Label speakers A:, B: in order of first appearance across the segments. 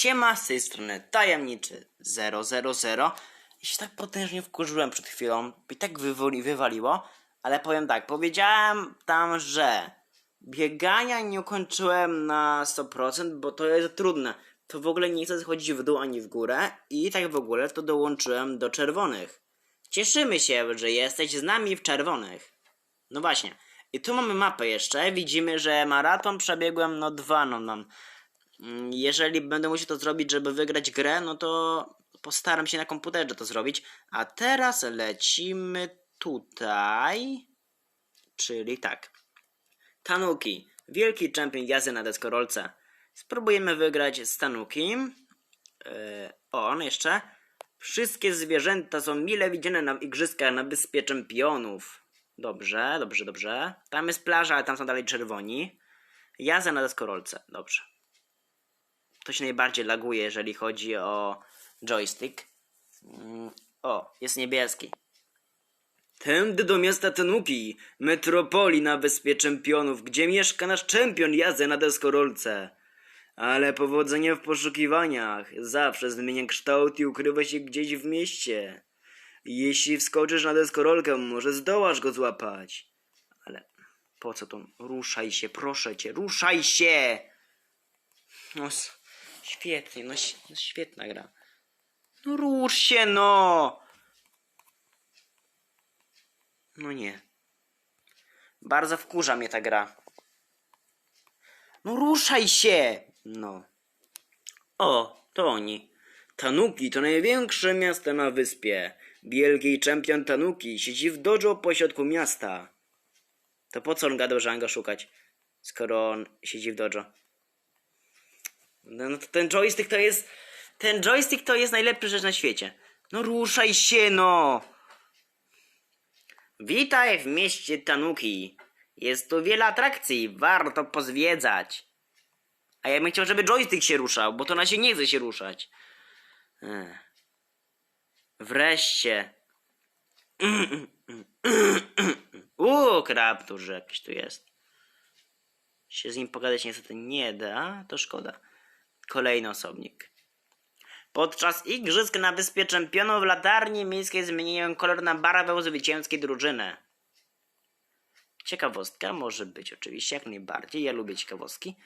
A: Siema, z tej strony tajemniczy 000. I się tak potężnie wkurzyłem przed chwilą, i tak wywoli, wywaliło, ale powiem tak, powiedziałem tam, że biegania nie ukończyłem na 100%, bo to jest trudne. To w ogóle nie chcę schodzić w dół ani w górę i tak w ogóle to dołączyłem do czerwonych. Cieszymy się, że jesteś z nami w czerwonych. No właśnie. I tu mamy mapę jeszcze. Widzimy, że maraton przebiegłem no dwa, no nam. Mm, Jeżeli będę musiał to zrobić, żeby wygrać grę, no to postaram się na komputerze to zrobić. A teraz lecimy tutaj. Czyli tak. Tanuki. Wielki czempion jazdy na deskorolce. Spróbujemy wygrać z Tanukim. Yy, o, on jeszcze. Wszystkie zwierzęta są mile widziane na igrzyskach na wyspie czempionów. Dobrze, dobrze, dobrze. Tam jest plaża, ale tam są dalej czerwoni. Jazda na deskorolce. Dobrze. Się najbardziej laguje, jeżeli chodzi o joystick. Mm, O, jest niebieski. Tędy do miasta Tenuki, metropolii na wyspie czempionów, gdzie mieszka nasz czempion jazdy na deskorolce. Ale powodzenia w poszukiwaniach. Zawsze zmienia kształt i ukrywa się gdzieś w mieście. Jeśli wskoczysz na deskorolkę, może zdołasz go złapać. Ale po co to? Ruszaj się, proszę cię, ruszaj się! No, s- świetnie, no, no świetna gra. No rusz się, no! No nie. Bardzo wkurza mnie ta gra. No ruszaj się! No. O, to oni. Tanuki to największe miasto na wyspie. Wielki czempion Tanuki siedzi w dojo pośrodku miasta. To po co on gadał, że mam go szukać, skoro on siedzi w dojo? No, no ten joystick to jest... Ten joystick to jest najlepsza rzecz na świecie. No ruszaj się, no! Witaj w mieście Tanuki. Jest tu wiele atrakcji, warto pozwiedzać. A ja bym chciał, żeby joystick się ruszał, bo to na się nie chce się ruszać. Ech. Wreszcie. Uuu, krab duży jakiś tu jest. Się z nim pogadać niestety nie da, to szkoda. Kolejny osobnik. Podczas igrzysk na Wyspie Czempionów latarnie miejskie zmieniają kolor na barwę zwycięskiej drużyny. Ciekawostka może być oczywiście jak najbardziej. Ja lubię ciekawostki.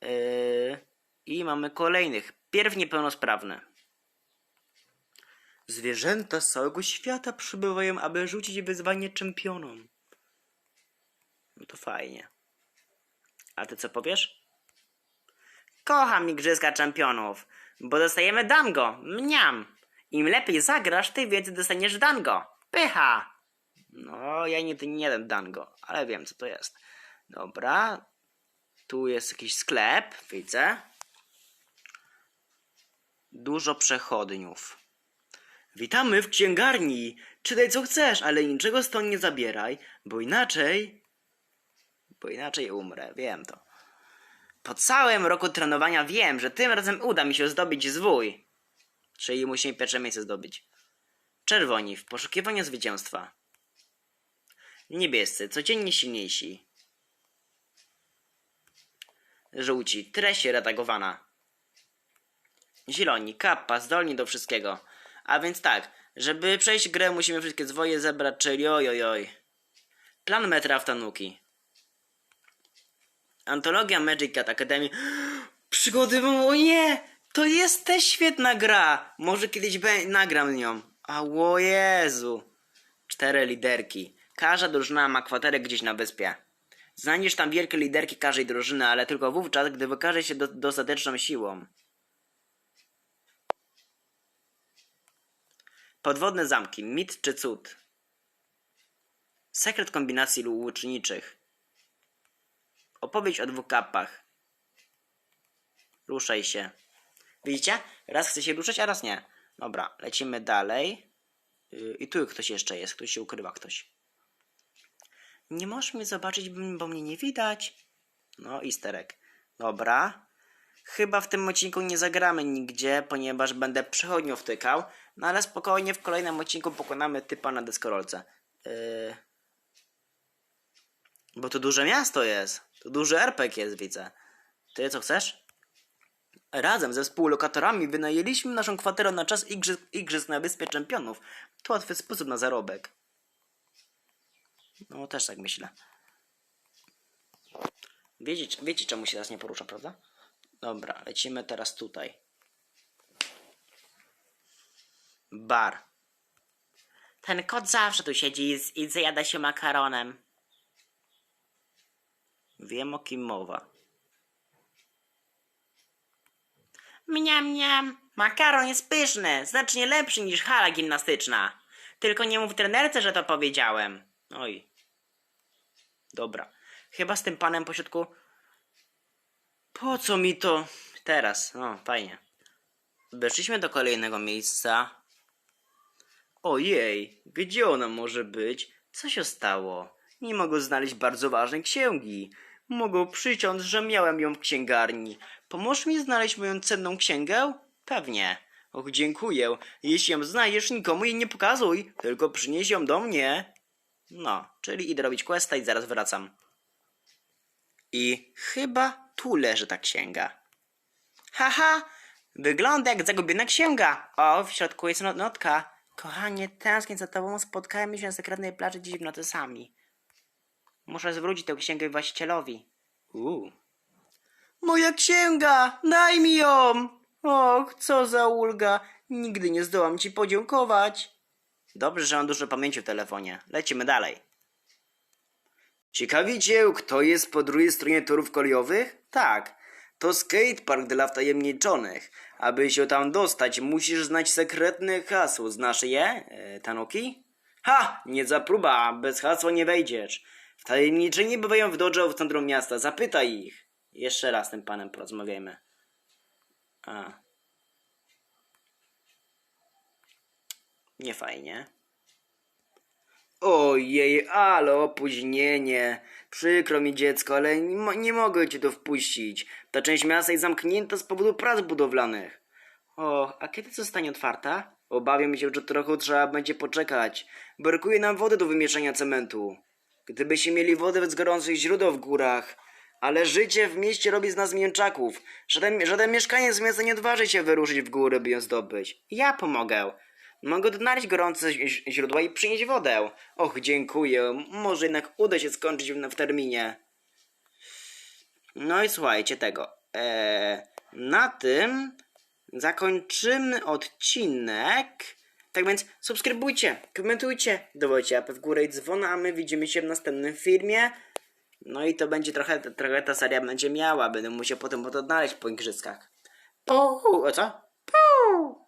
A: Yy, I mamy kolejnych. Pierw niepełnosprawne. Zwierzęta z całego świata przybywają, aby rzucić wyzwanie czempionom. No to fajnie. A ty co powiesz? Kocham igrzyska czempionów, bo dostajemy dango. Mniam. Im lepiej zagrasz, tym więcej dostaniesz dango. Pycha. No, ja nie, nie dam dango, ale wiem co to jest. Dobra. Tu jest jakiś sklep, widzę. Dużo przechodniów. Witamy w księgarni. Czytaj co chcesz, ale niczego stąd nie zabieraj, bo inaczej... Bo inaczej umrę, wiem to. Po całym roku trenowania wiem, że tym razem uda mi się zdobyć zwój. Czyli musimy pierwsze miejsce zdobyć. Czerwoni w poszukiwaniu zwycięstwa. Niebiescy, codziennie silniejsi. Żółci, treść redagowana. Zieloni, kappa, zdolni do wszystkiego. A więc tak, żeby przejść grę musimy wszystkie zwoje zebrać, czyli oj oj oj. Plan metra w Tanuki. Antologia Magic Cat Academy. Przygody o nie! To jest też świetna gra! Może kiedyś be- nagram nią. A o Jezu! Cztery liderki. Każda drużyna ma kwaterę gdzieś na wyspie. Znajdziesz tam wielkie liderki każdej drużyny, ale tylko wówczas, gdy wykaże się do- dostateczną siłą. Podwodne zamki. Mit czy cud? Sekret kombinacji łuczniczych. Opowieść o dwóch kapach. Ruszaj się. Widzicie? Raz chce się ruszać, a raz nie. Dobra, lecimy dalej. Yy, I tu ktoś jeszcze jest. Ktoś się ukrywa, ktoś. Nie możesz mnie zobaczyć, bo bo mnie nie widać. No, isterek. Dobra. Chyba w tym odcinku nie zagramy nigdzie, ponieważ będę przechodnią wtykał. No ale spokojnie w kolejnym odcinku pokonamy typa na deskorolce. Yy... Bo to duże miasto jest. To duży RPG jest, widzę. Ty co chcesz? Razem ze współlokatorami wynajęliśmy naszą kwaterę na czas igrzysk, igrzysk na Wyspie Czempionów. To łatwy sposób na zarobek. No, też tak myślę. Wiecie, wiecie czemu się teraz nie porusza, prawda? Dobra, lecimy teraz tutaj. Bar. Ten kot zawsze tu siedzi i, i zajada się makaronem. Wiem o kim mowa. Mniam, mniam. Makaron jest pyszny, znacznie lepszy niż hala gimnastyczna. Tylko nie mów trenerce, że to powiedziałem. Oj. Dobra. Chyba z tym panem po środku... Po co mi to? Teraz, no fajnie. Weszliśmy do kolejnego miejsca. Ojej, gdzie ona może być? Co się stało? Nie mogę znaleźć bardzo ważnej księgi. Mogę przysiąc, że miałem ją w księgarni. Pomoż mi znaleźć moją cenną księgę? Pewnie. Och, dziękuję. Jeśli ją znajdziesz, nikomu jej nie pokazuj, tylko przynieś ją do mnie. No, czyli idę robić questa i zaraz wracam. I chyba tu leży ta księga. Haha, wygląda jak zagubiona księga. O, w środku jest not- notka. Kochanie, tęsknię za tobą, spotkajmy się na sekretnej plaży dziś w nocy sami. Muszę zwrócić tę księgę właścicielowi. Uuu. Moja księga! Daj mi ją! Och, co za ulga! Nigdy nie zdołam ci podziękować. Dobrze, że mam dużo pamięci w telefonie. Lecimy dalej. Ciekawicie, kto jest po drugiej stronie torów kolejowych? Tak, to skatepark dla wtajemniczonych. Aby się tam dostać, musisz znać sekretne hasło. Znasz je, e, Tanoki? Ha! Nie zapruba, bez hasła nie wejdziesz. Wtajemniczeni bywają w dojo w centrum miasta. Zapytaj ich. Jeszcze raz tym panem porozmawiajmy. A. Nie fajnie. Ojej, ale opóźnienie. Przykro mi dziecko, ale nie, nie mogę cię tu wpuścić. Ta część miasta jest zamknięta z powodu prac budowlanych. O, a kiedy zostanie otwarta? Obawiam się, że trochę trzeba będzie poczekać. Brakuje nam wody do wymieszania cementu. Gdybyśmy mieli wodę z gorących źródeł w górach. Ale życie w mieście robi z nas mięczaków. Żaden, żaden mieszkaniec miasta nie odważy się wyruszyć w górę, by ją zdobyć. Ja pomogę. Mogę odnaleźć gorące źródła i przynieść wodę. Och, dziękuję. Może jednak uda się skończyć w, w terminie. No i słuchajcie tego. Eee, na tym zakończymy odcinek. Tak więc subskrybujcie, komentujcie, dawajcie łapę w górę i dzwona, a my widzimy się w następnym filmie. No i to będzie trochę, trochę ta seria będzie miała, będę musiał potem to odnaleźć po igrzyskach. Puu, o co? Puu.